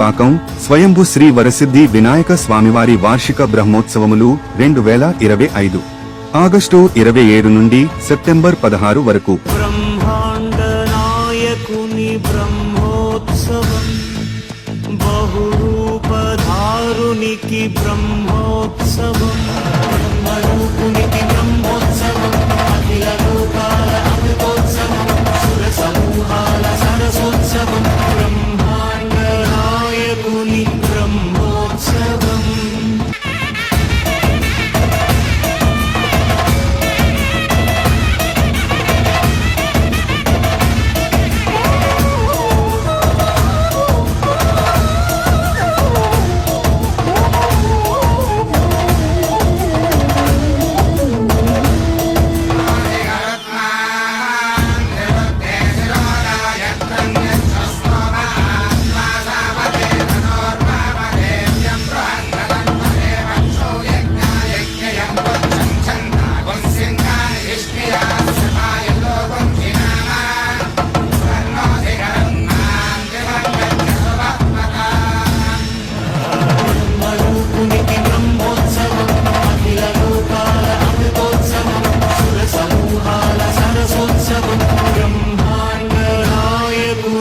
పాకం స్వయంభు శ్రీ వరసిద్ధి వినాయక స్వామివారి వార్షిక బ్రహ్మోత్సవములు రెండు వేల ఇరవై ఐదు. ఆగస్టు ఇరవై ఏడు నుండి సెప్టెంబర్ పదహారు వరకు. బ్రహ్మాండనాయకుని బ్రహ్మోత్సవం.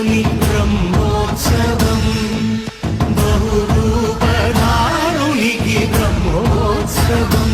యోని బ్రహ్మోత్సవం బహురూపధారునికి బ్రహ్మోత్సవం.